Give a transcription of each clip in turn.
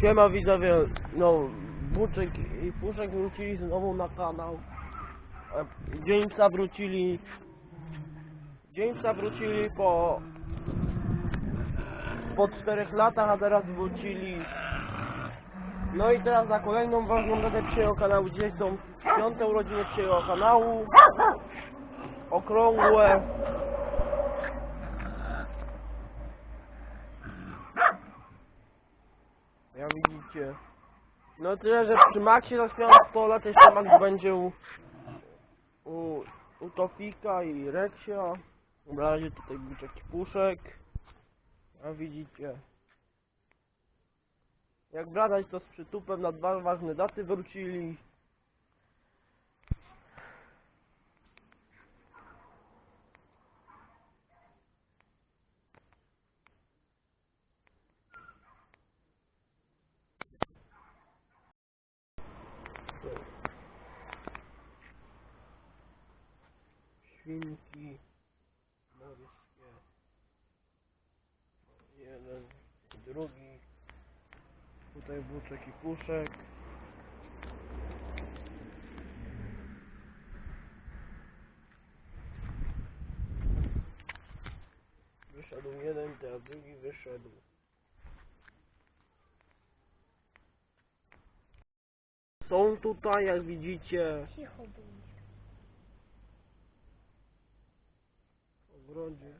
Siema widzowie, no Buczek i Puszek wrócili znowu na kanał. Jamesa wrócili. Jamesa wrócili po po czterech latach, a teraz wrócili. No i teraz na kolejną ważną datę przyjęło kanału. Dzisiaj są piąte urodziny przyjęło kanału. Okrągłe. Jak widzicie. No tyle, że przy Maxie za chwilę 100 lat jeszcze Max będzie u, u, u Tofika i Reksia. Na razie tutaj buczek i puszek. A widzicie. Jak bradać to z przytupem na dwa ważne daty wrócili. Świnki morskie. Jeden, drugi. Tutaj buczek i puszek. Wyszedł jeden, teraz drugi wyszedł. Są tutaj, jak widzicie, Cicho. Ogrodzie.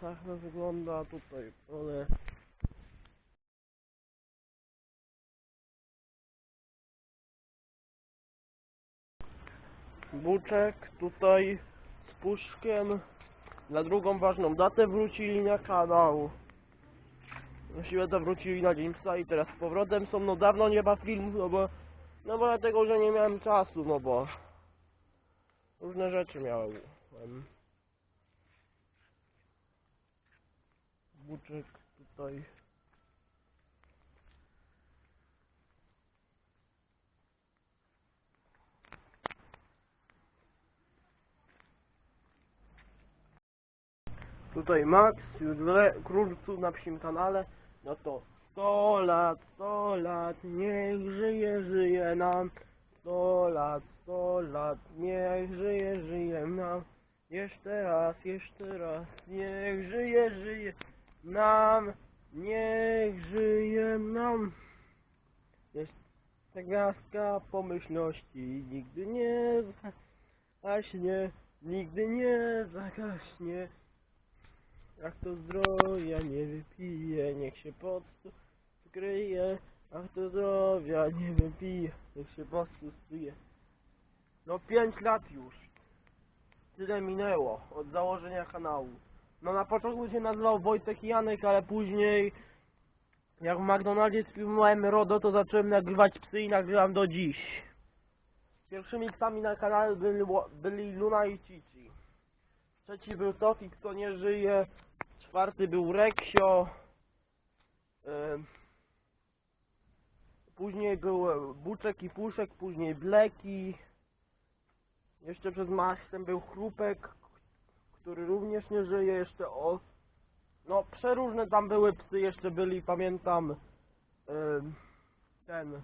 Tak to wygląda tutaj, ale... Buczek tutaj z puszkiem na drugą ważną datę wrócili na kanał. To wrócili na Jamesa i teraz z powrotem są, no dawno nie ma filmów, no bo, no bo dlatego, że nie miałem czasu, no bo różne rzeczy miałem. Buczek tutaj. Tutaj Max, już le, krótcu na psim kanale, no to 100 lat, 100 lat, niech żyje, żyje nam. 100 lat, 100 lat, niech żyje, żyje nam. Jeszcze raz, jeszcze raz, niech żyje, żyje nam. Niech żyje nam. Jest ta gwiazdka pomyślności, nigdy nie zagaśnie, nigdy nie zagaśnie. Jak to zdrowia nie wypije, niech się pod skryje. Ach to zdrowia nie wypije, niech się pod. No pięć lat już. Tyle minęło od założenia kanału. No na początku się nazywał Wojtek i Janek, ale później jak w McDonaldzie sfilmowałem RODO, to zacząłem nagrywać psy i nagrywam do dziś. Pierwszymi psami na kanale byli, byli Luna i Cici. Trzeci był Tofik, kto nie żyje. Czwarty był Reksio. Później był Buczek i Puszek, później Bleki. Jeszcze przed Maxem był Chrupek, który również nie żyje. Jeszcze o... No, przeróżne tam były psy, jeszcze byli, pamiętam, em, ten...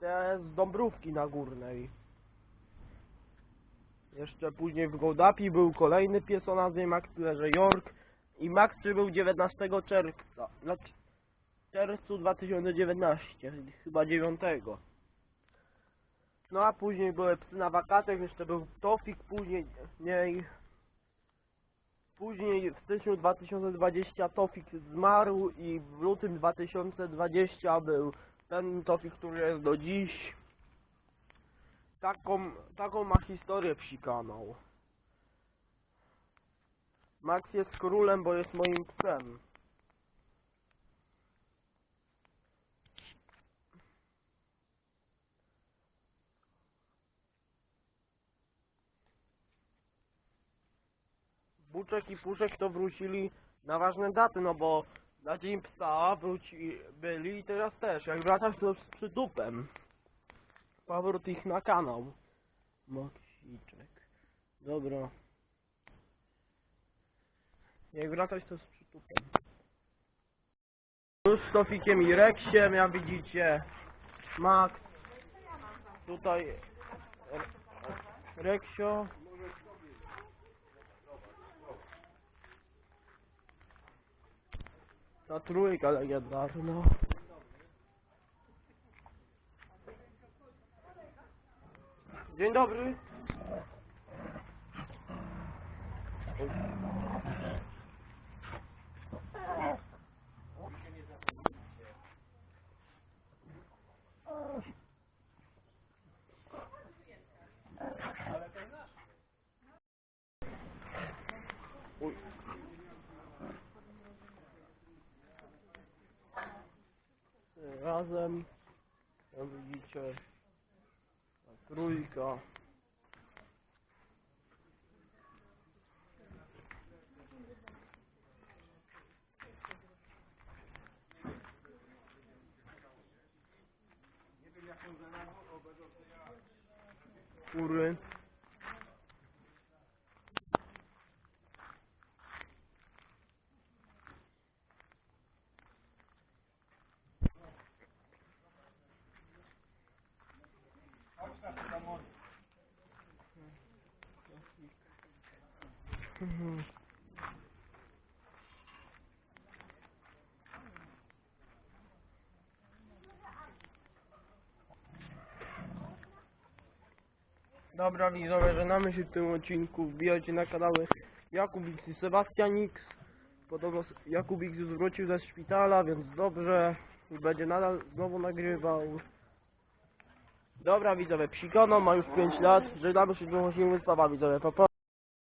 Te z Dąbrówki na Górnej. Jeszcze później w Goldapi był kolejny pies o nazwie Max Leże York i Max był 19 czerwca, znaczy czerwcu 2019, chyba 9. No a później były psy na wakacjach, jeszcze był Tofik, później nie, później w styczniu 2020 Tofik zmarł i w lutym 2020 był ten Tofik, który jest do dziś. Taką, taką ma historię psi kanał. Max jest królem, bo jest moim psem. Buczek i Puszek to wrócili na ważne daty, no bo na dzień psa wróci, byli i teraz też. Jak wracasz to z przytupem. Powrót ich na kanał. Moksiczek. Dobra. Jak wracać to z przytupem. Już z Tofikiem i Reksiem, jak widzicie. Max. Tutaj Re- Reksio. Ta trójka legendarna. Dzień dobry. Razem, jak widzicie, ta trójka. Mhm. Dobra widzowie, żegnamy się w tym odcinku. Wbijajcie na kanały Jakub X i Sebastian X. Podobno s- Jakub X już wrócił ze szpitala, więc dobrze. I będzie nadal znowu nagrywał. Dobra widzowie, psikono ma już 5 lat. Żegnamy się z miłością wyspawa widzowie. Pa, pa.